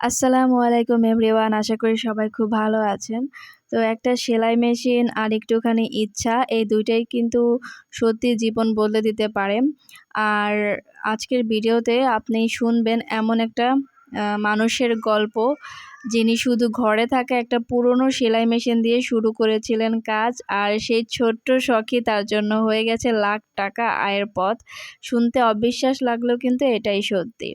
আসসালামু আলাইকুম এভরিওয়ান, আশা করি সবাই খুব ভালো আছেন। তো একটা সেলাই মেশিন আর একটুখানি ইচ্ছা, এই দুইটাই কিন্তু সত্যি জীবন বদলে দিতে পারে। আর আজকের ভিডিওতে আপনি শুনবেন এমন একটা মানুষের গল্প। যিনি শুধু ঘরে থাকা একটা পুরনো সেলাই মেশিন দিয়ে শুরু করেছিলেন কাজ, আর সেই ছোট্ট শখই তার জন্য হয়ে গেছে লাখ টাকা আয়ের পথ। শুনতে অবিশ্বাস লাগলেও কিন্তু এটাই সত্যি।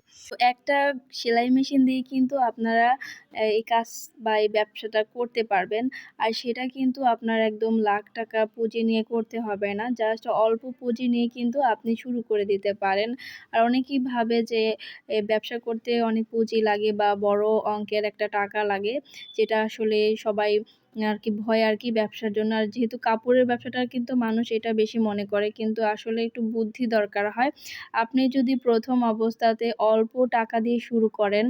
একটা সেলাই মেশিন দিয়ে কিন্তু আপনারা এই কাজ বা এই ব্যবসাটা করতে পারবেন। আর সেটা কিন্তু আপনার একদম লাখ টাকা পুঁজি নিয়ে করতে হবে না। জাস্ট অল্প পুঁজি নিয়ে কিন্তু আপনি শুরু করে দিতে পারেন। আর অনেকেই ভাবে যে ব্যবসা করতে অনেক পুঁজি লাগে বা বড় অঙ্কের একটা টাকা লাগে। যেটা আসলে সবাই আর কি ভয় আর কি ব্যবসার জন্য। আর যেহেতু কাপড়ের ব্যবসাটা কিন্তু মানুষ এটা বেশি মনে করে, কিন্তু আসলে একটু বুদ্ধি দরকার হয়। আপনি যদি প্রথম অবস্থাতে অল্প টাকা দিয়ে শুরু করেন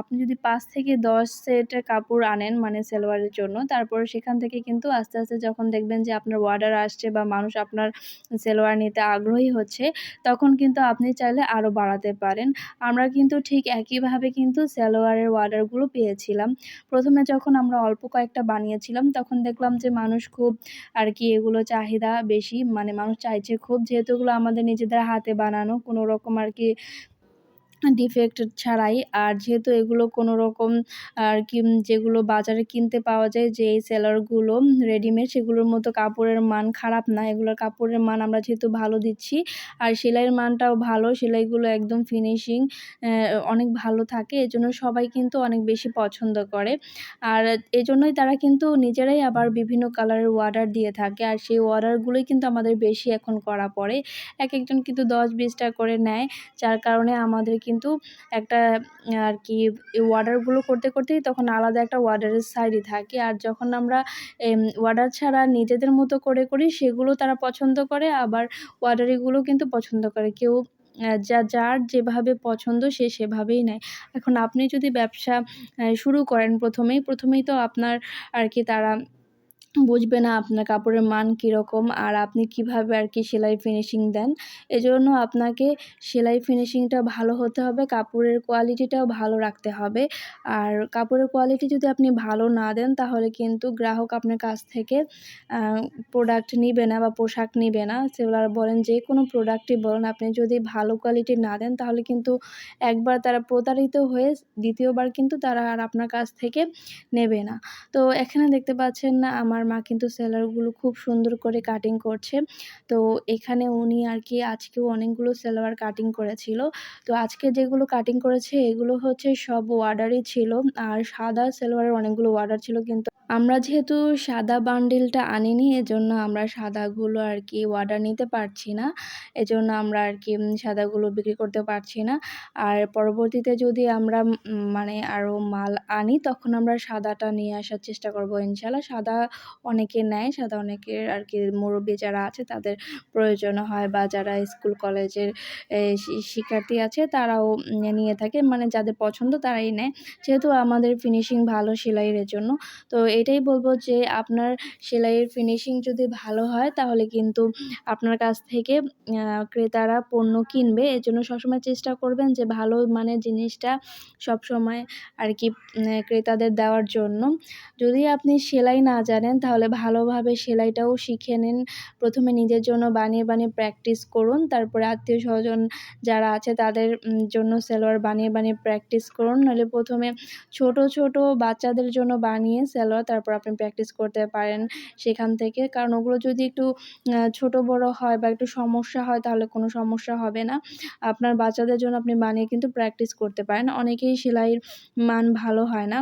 আপনি যদি পাঁচ থেকে দশ সেট কাপড় আনেন মানে সেলোয়ারের জন্য, তারপরে সেখান থেকে কিন্তু আস্তে আস্তে যখন দেখবেন যে আপনার অর্ডার আসছে বা মানুষ আপনার সেলোয়ার নিতে আগ্রহী হচ্ছে, তখন কিন্তু আপনি চাইলে আরও বাড়াতে পারেন। আমরা কিন্তু ঠিক একইভাবে কিন্তু সেলোয়ারের অর্ডারগুলো পেয়েছিলাম। প্রথমে যখন আমরা অল্প কয়েকটা বানিয়েছিলাম, তখন দেখলাম যে মানুষ খুব আর কি এগুলো চাহিদা বেশি মানে মানুষ চাইছে খুব, যেহেতু এগুলো আমাদের নিজেদের হাতে বানানো, কোনো রকম আর কি ডিফেক্ট ছাড়াই। আর যেহেতু এগুলো কোনো রকম, আর কি যেগুলো বাজারে কিনতে পাওয়া যায়, যে এই সেলারগুলো রেডিমেড সেগুলোর মতো কাপড়ের মান খারাপ না। এগুলোর কাপড়ের মান আমরা যেহেতু ভালো দিচ্ছি, আর সেলাইয়ের মানটাও ভালো, সেলাইগুলো একদম ফিনিশিং অনেক ভালো থাকে। এজন্য সবাই কিন্তু অনেক বেশি পছন্দ করে। আর এজন্যই তারা কিন্তু নিজেরাই আবার বিভিন্ন কালারের অর্ডার দিয়ে থাকে। আর সেই অর্ডারগুলোই কিন্তু আমাদের বেশি এখন করা পড়ে। এক একজন কিন্তু দশ বিশটা করে নেয়। যার কারণে আমাদের কিন্তু একটা, আর কি অর্ডারগুলো করতে করতেই তখন আলাদা একটা অর্ডারের সাইডই থাকে। আর যখন আমরা অর্ডার ছাড়া নিজেদের মতো করে করি, সেগুলো তারা পছন্দ করে, আবার অর্ডারিগুলো কিন্তু পছন্দ করে। কেউ যা, যার যেভাবে পছন্দ, সে সেভাবেই নেয়। এখন আপনি যদি ব্যবসা শুরু করেন প্রথমেই প্রথমেই তো আপনার, আর কি, তারা বুঝবে না আপনার কাপড়ের মান কীরকম আর আপনি কীভাবে আর কি সেলাই ফিনিশিং দেন। এজন্য আপনাকে সেলাই ফিনিশিংটা ভালো হতে হবে, কাপড়ের কোয়ালিটিটাও ভালো রাখতে হবে। আর কাপড়ের কোয়ালিটি যদি আপনি ভালো না দেন, তাহলে কিন্তু গ্রাহক আপনার কাছ থেকে প্রোডাক্ট নিবে না বা পোশাক নিবে না। সেগুলো বলেন যে কোনো প্রোডাক্টই বলেন, আপনি যদি ভালো কোয়ালিটি না দেন, তাহলে কিন্তু একবার তারা প্রতারিত হয়ে দ্বিতীয়বার কিন্তু তারা আর আপনার কাছ থেকে নেবে না। তো এখানে দেখতে পাচ্ছেন না, আমার মা কিন্তু সেলারগুলো খুব সুন্দর করে কাটিং করছে। তো এখানে উনি আর কি আজকেও অনেকগুলো সেলোয়ার কাটিং করেছিল। তো আজকে যেগুলো কাটিং করেছে, এগুলো হচ্ছে সব অর্ডারই ছিল। আর সাদা সেলোয়ারের অনেকগুলো অর্ডার ছিল কিন্তু আমরা যেহেতু সাদা বান্ডিলটা আনিনি, এজন্য আমরা সাদাগুলো আর কি অর্ডার নিতে পারছি না। এজন্য আমরা আর কি সাদাগুলো বিক্রি করতে পারছি না। আর পরবর্তীতে যদি আমরা মানে আরও মাল আনি, তখন আমরা সাদাটা নিয়ে আসার চেষ্টা করব ইনশাল্লাহ সাদা অনেকে নেয় সাদা অনেকের আর কি মুরব্বী যারা আছে তাদের প্রয়োজন হয় বা যারা স্কুল, কলেজের শিক্ষার্থী আছে তারাও নিয়ে থাকে। মানে যাদের পছন্দ তারাই নেয়। যেহেতু আমাদের ফিনিশিং ভালো সেলাইয়ের জন্য, তো এটাই বলব যে আপনার সেলাইয়ের ফিনিশিং যদি ভালো হয় তাহলে কিন্তু আপনার কাছ থেকে ক্রেতারা পণ্য কিনবে। এর জন্য সবসময় চেষ্টা করবেন যে ভালো মানের জিনিসটা সবসময় আর কি ক্রেতাদের দেওয়ার জন্য। যদি আপনি সেলাই না জানেন তাহলে ভালোভাবে সেলাইটাও শিখে নিন। প্রথমে নিজের জন্য বানিয়ে বানিয়ে প্র্যাকটিস করুন। তারপরে আত্মীয় স্বজন যারা আছে তাদের জন্য সেলোয়ার বানিয়ে বানিয়ে প্র্যাকটিস করুন। নাহলে প্রথমে ছোট ছোট বাচ্চাদের জন্য বানিয়ে সেলোয়ার, তারপর আপনি প্র্যাকটিস করতে পারেন সেখান থেকে। কারণ ওগুলো যদি একটু ছোট বড় হয় বা একটু সমস্যা হয় তাহলে কোনো সমস্যা হবে না। আপনার বাচ্চাদের জন্য আপনি বানিয়ে কিন্তু প্র্যাকটিস করতে পারেন। অনেকেই সেলাইয়ের মান ভালো হয় না।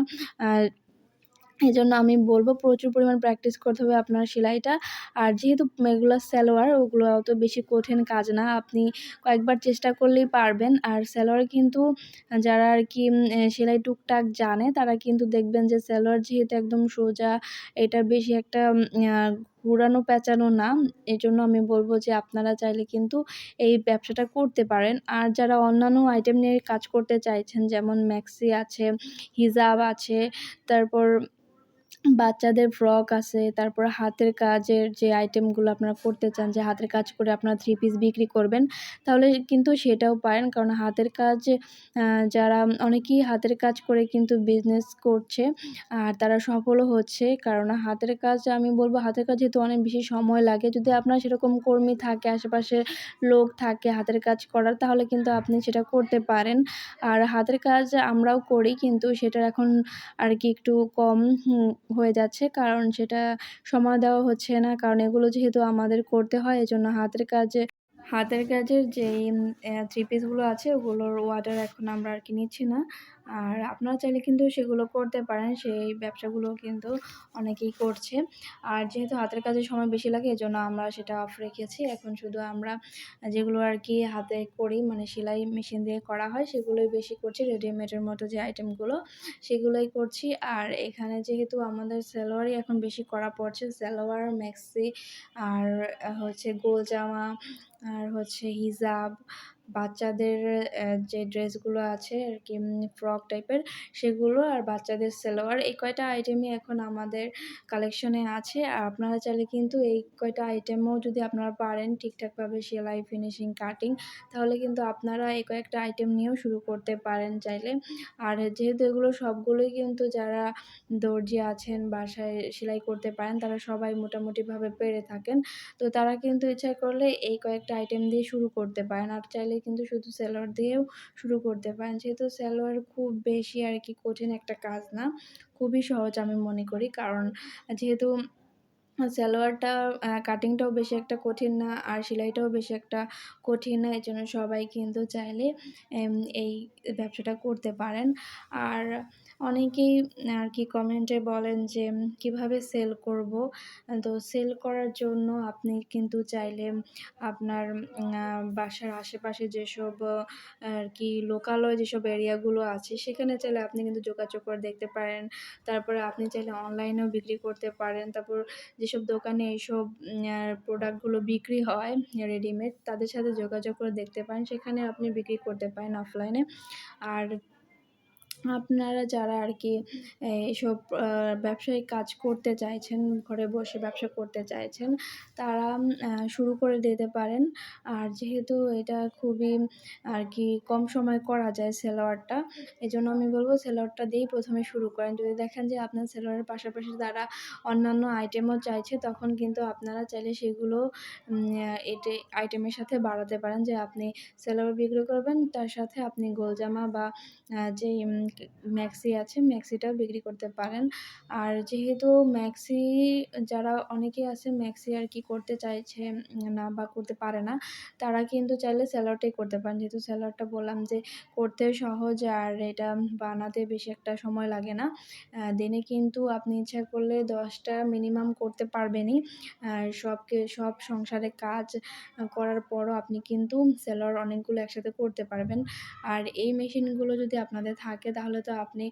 এই জন্য আমি বলব প্রচুর পরিমাণ প্র্যাকটিস করতে হবে আপনার সেলাইটা। আর যেহেতু এগুলো সালোয়ার ওগুলো অত বেশি কঠিন কাজ না, আপনি কয়েকবার চেষ্টা করলেই পারবেন। আর সালোয়ার কিন্তু যারা আর কি সেলাই টুকটাক জানে, তারা কিন্তু দেখবেন যে সালোয়ার যেহেতু একদম সোজা এটা বেশি একটা ঘুরানো পেঁচানো না এই জন্য আমি বলব যে আপনারা চাইলে কিন্তু এই ব্যবসাটা করতে পারেন। আর যারা অন্যান্য আইটেম নিয়ে কাজ করতে চাইছেন, যেমন ম্যাক্সি আছে হিজাব আছে, তারপর বাচ্চাদের ফ্রক আছে, তারপর হাতের কাজের যে আইটেমগুলো আপনারা করতে চান, যে হাতের কাজ করে আপনারা থ্রি পিস বিক্রি করবেন, তাহলে কিন্তু সেটাও পারেন। কারণ হাতের কাজ যারা অনেকেই হাতের কাজ করে কিন্তু বিজনেস করছে, আর তারা সফলও হচ্ছে। কারণ হাতের কাজ, আমি বলব হাতের কাজ যেহেতু অনেক বেশি সময় লাগে, যদি আপনার সেরকম কর্মী থাকে আশেপাশে লোক থাকে হাতের কাজ করার, তাহলে কিন্তু আপনি সেটা করতে পারেন। আর হাতের কাজ আমরাও করি, কিন্তু সেটার এখন আর কি একটু কম হয়ে যাচ্ছে। কারণ সেটা সময় দেওয়া হচ্ছে না। কারণ এগুলো যেহেতু আমাদের করতে হয়, এজন্য হাতের কাজে, হাতের কাজের যেই থ্রি পিসগুলো আছে, ওগুলোর অর্ডার এখন আমরা আর কি নিচ্ছি না। আর আপনারা চাইলে কিন্তু সেগুলো করতে পারেন, সেই ব্যবসাগুলো কিন্তু অনেকেই করছে। আর যেহেতু হাতের কাজে সময় বেশি লাগে, এজন্য আমরা সেটা অফ রেখেছি। এখন শুধু আমরা যেগুলো আর কি হাতে করি মানে সেলাই মেশিন দিয়ে করা হয়, সেগুলোই বেশি করছি। রেডিমেডের মতো যে আইটেমগুলো সেগুলোই করছি। আর এখানে যেহেতু আমাদের সালোয়ারই এখন বেশি করা পড়ছে সালোয়ার ম্যাক্সি আর হচ্ছে গোল জামা, আর হচ্ছে হিজাব বাচ্চাদের যে ড্রেসগুলো আছে আর কি ফ্রক টাইপের, সেগুলো আর বাচ্চাদের সালোয়ার, এই কয়টা আইটেমই এখন আমাদের কালেকশনে আছে। আর আপনারা চাইলে কিন্তু এই কয়টা আইটেমও যদি আপনারা পারেন ঠিকঠাকভাবে সেলাই ফিনিশিং কাটিং তাহলে কিন্তু আপনারা এই কয়েকটা আইটেম নিয়েও শুরু করতে পারেন চাইলে। আর যেহেতু এগুলো সবগুলোই কিন্তু যারা দর্জি আছেন, বাসায় সেলাই করতে পারেন, তারা সবাই মোটামুটিভাবে পেরে থাকেন। তো তারা কিন্তু ইচ্ছা করলে এই কয়েকটা আইটেম দিয়ে শুরু করতে পারেন। আর চাইলে কিন্তু শুধু সালোয়ার দিয়েও শুরু করতে পারেন। যেহেতু সালোয়ার খুব বেশি আর কি কঠিন একটা কাজ না, খুবই সহজ আমি মনে করি। কারণ যেহেতু সালোয়ারটা কাটিংটাও বেশি একটা কঠিন না, আর সেলাইটাও বেশি একটা কঠিন না এই জন্য সবাই কিন্তু চাইলে এই ব্যবসাটা করতে পারেন। আর অনেকেই আর কি কমেন্টে বলেন যে কীভাবে সেল করব? তো সেল করার জন্য আপনি কিন্তু চাইলে আপনার বাসার আশেপাশে যেসব আর কি লোকালয় যেসব এরিয়াগুলো আছে, সেখানে চাইলে আপনি কিন্তু যোগাযোগ করে দেখতে পারেন। তারপরে আপনি চাইলে অনলাইনেও বিক্রি করতে পারেন। তারপর যেসব দোকানে এইসব প্রোডাক্টগুলো বিক্রি হয় রেডিমেড তাদের সাথে যোগাযোগ করে দেখতে পারেন। সেখানে আপনি বিক্রি করতে পারেন অফলাইনে আর আপনারা যারা আর কি এইসব ব্যবসায়িক কাজ করতে চাইছেন, ঘরে বসে ব্যবসা করতে চাইছেন, তারা শুরু করে দিতে পারেন। আর যেহেতু এটা খুবই আর কি কম সময় করা যায় সেলোয়ারটা এই জন্য আমি বলব সেলোয়ারটা দিয়েই প্রথমে শুরু করেন। যদি দেখেন যে আপনার সেলোয়ারের পাশাপাশি তারা অন্যান্য আইটেমও চাইছে, তখন কিন্তু আপনারা চাইলে সেগুলো এটে আইটেমের সাথে বাড়াতে পারেন যে আপনি সেলোয়ার বিক্রি করবেন, তার সাথে আপনি গোলজামা বা যেই ম্যাক্সি আছে ম্যাক্সিটাও বিক্রি করতে পারেন। আর যেহেতু ম্যাক্সি যারা অনেকেই আছে ম্যাক্সি আর কি করতে চাইছে না বা করতে পারে না, তারা কিন্তু চাইলে স্যালোয়ারটাই করতে পারেন। যেহেতু স্যালোয়ারটা বললাম যে করতে সহজ আর এটা বানাতে বেশি একটা সময় লাগে না। দিনে কিন্তু আপনি ইচ্ছা করলে দশটা মিনিমাম করতে পারবেনই। আর সবকে, সব সংসারে কাজ করার পরও আপনি কিন্তু সেলোয়ার অনেকগুলো একসাথে করতে পারবেন। আর এই মেশিনগুলো যদি আপনাদের থাকে তাহলে তো আপনি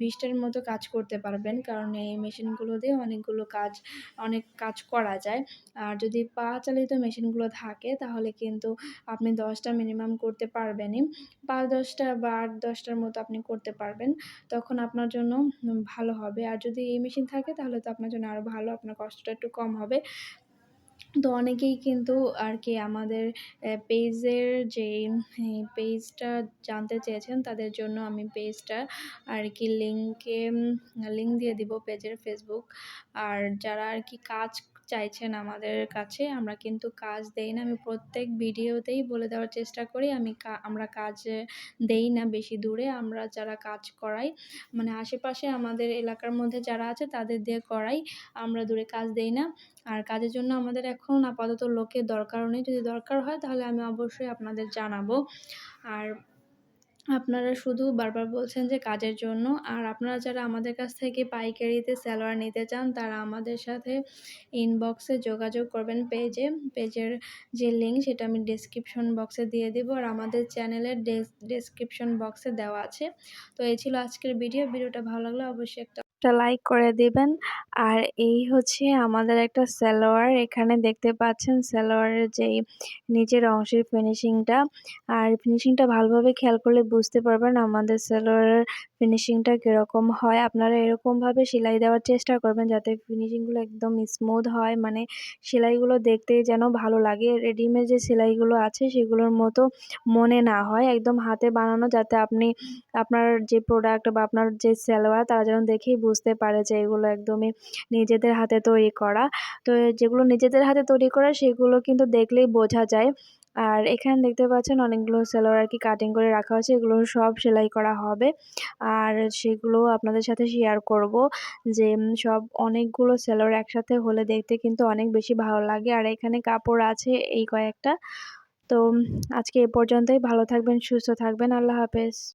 বিশটার মতো কাজ করতে পারবেন। কারণ এই মেশিনগুলো দিয়ে অনেকগুলো কাজ, অনেক কাজ করা যায়। আর যদি পা চালিত মেশিনগুলো থাকে, তাহলে কিন্তু আপনি দশটা মিনিমাম করতে পারবেনই। পাঁচ দশটা বা আট দশটার মতো আপনি করতে পারবেন। তখন আপনার জন্য ভালো হবে। আর যদি এই মেশিন থাকে, তাহলে তো আপনার জন্য আরও ভালো। আপনার কষ্টটা একটু কম হবে। তো অনেকেই কিন্তু আর কি আমাদের পেজের যে পেজটা জানতে চেয়েছেন, তাদের জন্য আমি পেজটা আর কি লিঙ্কে লিঙ্ক দিয়ে দিব পেজের ফেসবুক আর যারা আর কি কাজ চাইছেন আমাদের কাছে, আমরা কিন্তু কাজ দেই না। আমি প্রত্যেক ভিডিওতেই বলে দেওয়ার চেষ্টা করি, আমি আমরা কাজ দেই না বেশি দূরে, আমরা যারা কাজ করাই মানে আশেপাশে আমাদের এলাকার মধ্যে যারা আছে তাদের দিয়ে করাই, আমরা দূরে কাজ দেই না। আর কাজের জন্য আমাদের এখন আপাতত লোকের দরকারও নেই, যদি দরকার হয় তাহলে আমি অবশ্যই আপনাদের জানাব। আর আপনারা শুধু বারবার বলছেন যে কাজের জন্য, আর আপনারা যারা আমাদের কাছ থেকে পাইকারিতে স্যালোয়ার নিতে চান, তারা আমাদের সাথে ইনবক্সে যোগাযোগ করবেন পেজে। পেজের যে লিঙ্ক সেটা আমি ডিসক্রিপশন বক্সে দিয়ে দেব, আর আমাদের চ্যানেলের ডেসক্রিপশন বক্সে দেওয়া আছে। তো এই ছিল আজকের ভিডিও ভিডিওটা ভালো লাগলে অবশ্যই একটা একটা লাইক করে দিবেন। আর এই হচ্ছে আমাদের একটা সালোয়ার। এখানে দেখতে পাচ্ছেন সালোয়ারের যেই নিচের অংশের ফিনিশিংটা আর ফিনিশিংটা ভালোভাবে খেয়াল করলে বুঝতে পারবেন আমাদের সালোয়ারের ফিনিশিংটা কীরকম হয়। আপনারা এরকমভাবে সেলাই দেওয়ার চেষ্টা করবেন যাতে ফিনিশিংগুলো একদম স্মুথ হয়। মানে সেলাইগুলো দেখতে যেন ভালো লাগে। রেডিমেড যে সেলাইগুলো আছে সেগুলোর মতো মনে না হয়। একদম হাতে বানানো যাতে আপনি আপনার যে প্রোডাক্ট বা আপনার যে সালোয়ার, তারা যেন দেখেই বুঝতে পারে যে এগুলো একদমই নিজেদের হাতে তৈরি করা। তো যেগুলো নিজেদের হাতে তৈরি করা সেগুলো কিন্তু দেখলেই বোঝা যায়। আর এখানে দেখতে পাচ্ছেন অনেকগুলো সালোয়ার আর কি কাটিং করে রাখা হয়েছে, এগুলো সব সেলাই করা হবে। আর সেগুলো আপনাদের সাথে শেয়ার করব যে সব অনেকগুলো সালোয়ার একসাথে হলে দেখতে কিন্তু অনেক বেশি ভালো লাগে। আর এখানে কাপড় আছে এই কয়েকটা। তো আজকে এ পর্যন্তই। ভালো থাকবেন, সুস্থ থাকবেন। আল্লাহ হাফেজ।